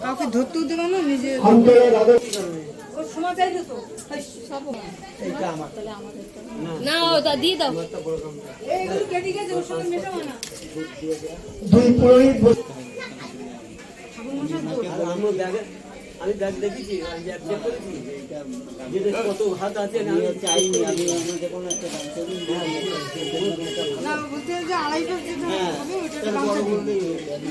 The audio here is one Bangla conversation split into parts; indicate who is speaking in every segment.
Speaker 1: কাউকে ধরতেও দেবে না নিজে
Speaker 2: না ও দিয়ে দাও
Speaker 3: দুই পুরোহিত
Speaker 4: আমি ব্যাগ দেখেছি আমি ব্যাগ চেক করেছি যেটা কত হাত আছে না আমি চাইনি আমি আমাকে কোনো একটা
Speaker 1: না বলতে যে আড়াইশো যেটা
Speaker 4: হ্যাঁ
Speaker 1: হবে ওইটা
Speaker 4: তাহলে বড় বললেই হয়ে যাবে।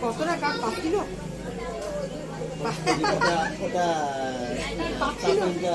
Speaker 1: কত টাকা পাঁচ কিলো
Speaker 4: ওটা ওটা চাপানটা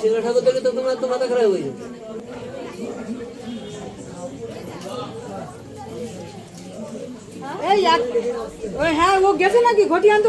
Speaker 4: শিলা ঠাকুর থেকে তো তোমার তো মাথা খারাপ হয়ে যাবে
Speaker 1: এই হ্যাঁ ও গেছে নাকি? ঘটি আনতে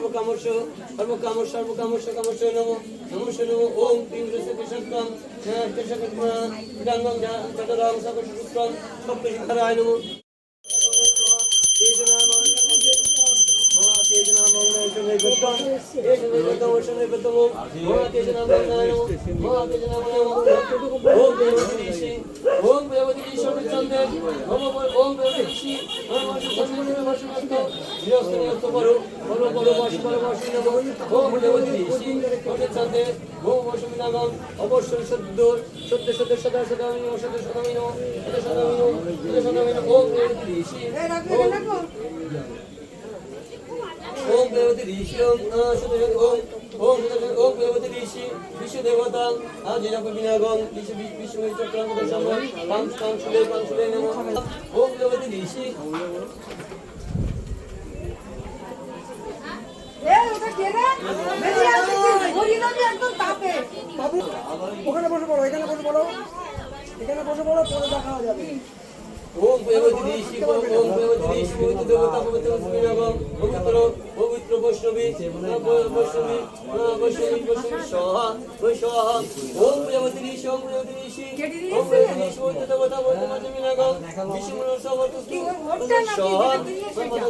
Speaker 4: সর্বকামর্ষ সর্বকামর সর্বকামর্ষ, কামর্ষ নম নমস্য নম। ওম ক্রিম কৃষ্ণ গঙ্গম চতরাম সর্বসুত্রম সপ্তশিখরায় নম। অবশ্যই ওম ওম দেবতী ঋষি ওম ওম ওম ওম দেবতী ঋষি বিশ্ব দেবতা আজিনক বিনাগম বিশ্ব বিশ্ব চক্রান্ত দর্শন পাং পাং সুদে পাং সুদে নমঃ ওম দেবতী ঋষি
Speaker 1: এই ওটা কে রে বেরিয়ে আসছে ঘটি যাবে একদম তাপে
Speaker 5: ওখানে বসে পড়ো এখানে বসে পড়ো এখানে বসে পড়ো পরে দেখা যাবে
Speaker 4: ওম দেবতী ঋষি ওম ওম দেবতী ঋষি পবিত্র দেবতা পবিত্র বিনাগম পবিত্র পবিত্র বৈষ্ণবী বৈষ্ণবী বৈষ্ণবী বৈষ্ণবী সহা বৈষ্ণব ওম দেবতী ঋষি ওম দেবতী ঋষি ওম দেবতী ঋষি পবিত্র দেবতা পবিত্র বিনাগম বিষ্ণু সহা
Speaker 1: ওটা নাকি যেটা তুমি
Speaker 4: সম্পদস্য ওম
Speaker 1: হ্যাঁ, ও ওটা দেখিয়েছে।
Speaker 4: আদ্য বসুমিনাগম দেবস্তম পবিত্র সূর্যরশ্মি
Speaker 1: কি? ওটা, ওটা দেখিয়েছে।
Speaker 4: ওম প্রেমতি ঋষি ওম দেবসুমিনাগম
Speaker 1: আরে দিয়ে দেখিয়েছে। যেটা দেখিয়েছে ওটা নিলেন না কেন?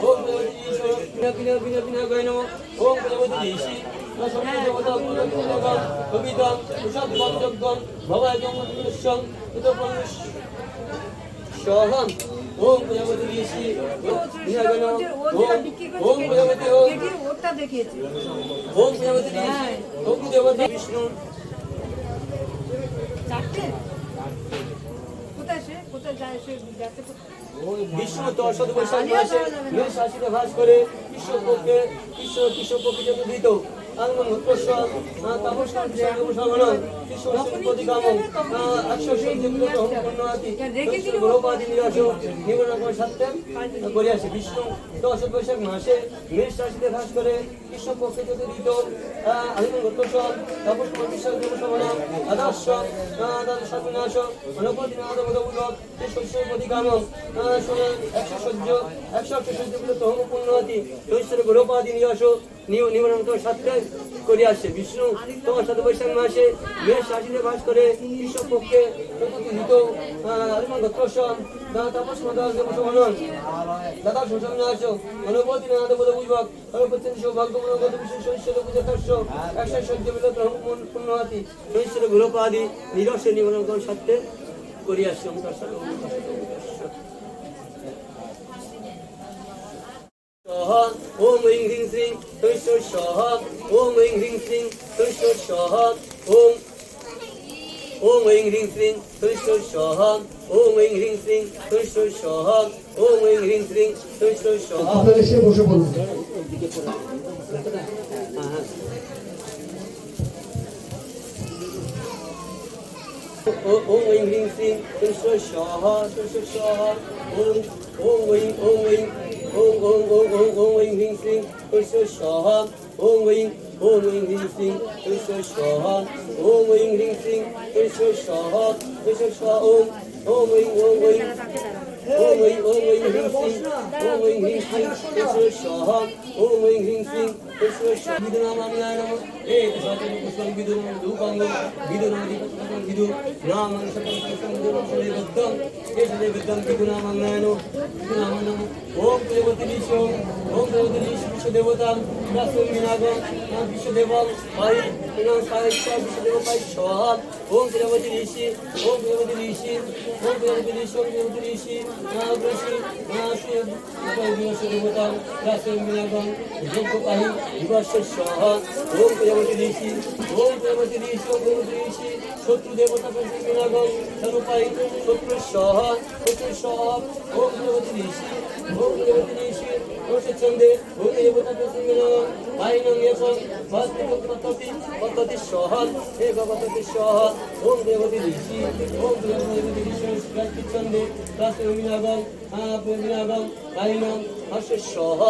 Speaker 4: ওম প্রেমতি ঈশ্বর বিনা বিনা বিনা বিনা ওম ঋষি দেবতা ভবায় জন্মস্যং উতপনুষ সহম ওম প্রেমতি ঋষি
Speaker 1: ও
Speaker 4: বিনা গয়ন
Speaker 1: যে- ও যেটা বিক্রি করছে
Speaker 4: ওম প্রেমতি ওম
Speaker 1: ওটা দেখিয়েছে।
Speaker 4: ওম ঋষি ওম দেবতা বিষ্ণু।
Speaker 1: চারটে? কোথায় সে? কোথায় যায় সে? যাতে
Speaker 4: বিষ্ণু বৈশাখ মাসে ভাস করে কৃষ্ণ কৃষ্ণ কৃষ্ণ নিবরণ করে সাথে করে আসে বিষ্ণু দর্শক বৈশাখ মাসে মেষ রাশিতে ভাস করে কৃষ্ণপক্ষে জন্য দিত আনন্দ প্রশ্ন তাপস কৃষ্ণ দেবসমান আদর্শ সাধুনাশ অনপতি নাদ শস্য প্রতিকাম একশো সহ্য একশো একশো সহ্য তহম পূর্ণতি দৈশ্বর গৌরবাদী নিরাশ নিবরণ সাথে করে বিষ্ণু তোমার সাথে বৈশাখ মাসে শাসিনে বাস করে কৃষক পক্ষে প্রতিনিধিত গোত্রসন করিয়া সংকার ওম রিং রিং শ্রিং সহ, ওম রিং রিং সিং শৈশ্বর সহ, ওম Ung ing ring ring, tun tun shohan. Ung ing ring ring, tun tun shohan. Ung ing ring ring, tun tun shohan.
Speaker 3: আপনারা এসে বসে পড়ুন।
Speaker 4: Ung ing ring ring, tun tun shohan, tun tun shohan. Ung ung ing ওং ওং ওং ওং ওং ঐং হিং শ্রিং ঐশ সহ ওং ঐং ওং ঐং হিং শ্রিং ঐশ সহ ওং ঐং হিং শ্রিং ঐশ সহ ঐশ স ওং ওং ঐং ওং ঐং ওং ঐং ওং ঐং হিং শ্রিং ওং ঐং হিং শ্রিং ঐশ সহ ওং ঐং হিং শ্রিং విధునామామియానము ఏ శాతం పుష్పం విధునం రూపాంగం విధునం దీపం విధు నామం సకలం విధునం సదే విద్ధం ఏ సదే విద్ధం విధునామామియాను విధునామనము ఓం దేవతీశం ఓం దేవతీశ విశ్వదేవతాం దాసం వినాగం నా విశ్వదేవం పై పునః సాయిక్ష విశ్వదేవ పై స్వాహ ఓం దేవతీశి ఓం దేవతీశి ఓం దేవతీశం దేవతీశి నా అగ్రశి నా శ్రీ దేవతాం దాసం వినాగం యోగ పై বিভাষ্যহ ওম শত্রু দেবতা প্রতিনাগম সনুপায়ী শত্রুসহ শত্রুসহ ঋষি ভোগ প্রজাপতি ঋষি রসচন্দে ওম দেবতা প্রতিবিনাগম আইনং এখন ভাস্তি পদ্ধতি পদ্ধতি সহ হে ভগবতী সহ ওম দেবতি ঋষি, ওম প্রেমতি ঋষি চন্দে রাষ্ট্রবিনাগম বিনাগম আইনং হাস্য সহ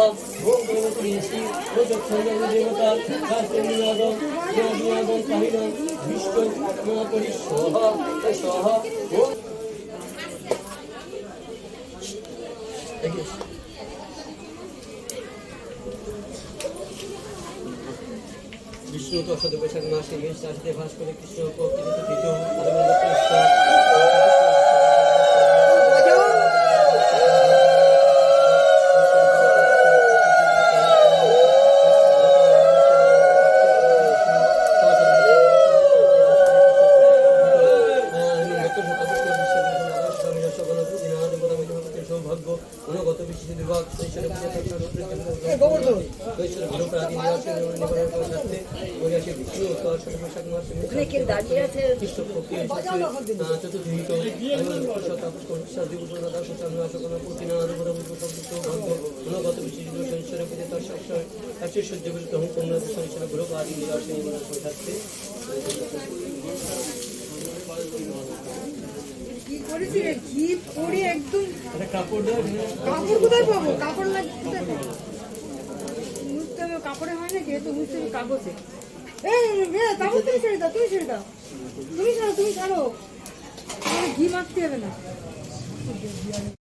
Speaker 4: ওম দেবতি ঋষি রসচন্দে দেবতা রাষ্ট্রবিনাগম বিনাগম বিষ্ণু মহাপরি সহ সহ ওম বিষ্ণু তো অসদ বৈশাখ মাসে মেষ রাশিতে ভাস করে কৃষ্ণ প্রকৃত তৃত বৈশাখ মাসে খ্রিস্ট প্রক্রিয়া চতুর্থ বিশেষ শৈশবের পূজা তার একশো সহ্য করে তখন পূর্ণ শৈশবের গ্রহ আদি নিরাশে থাকতে
Speaker 1: কি পরে একদম
Speaker 4: কাপড়
Speaker 1: কাপড় কোথায় পাবো? কাপড় লাগবে কাপড়ে হয় না, যেহেতু হবে কাগজে। তুমি ছেড়ে দাও তুমি ছেড়ে দাও। তুমি ছাড়ো তুমি ছাড়ো। ঘি মাখতে হবে না।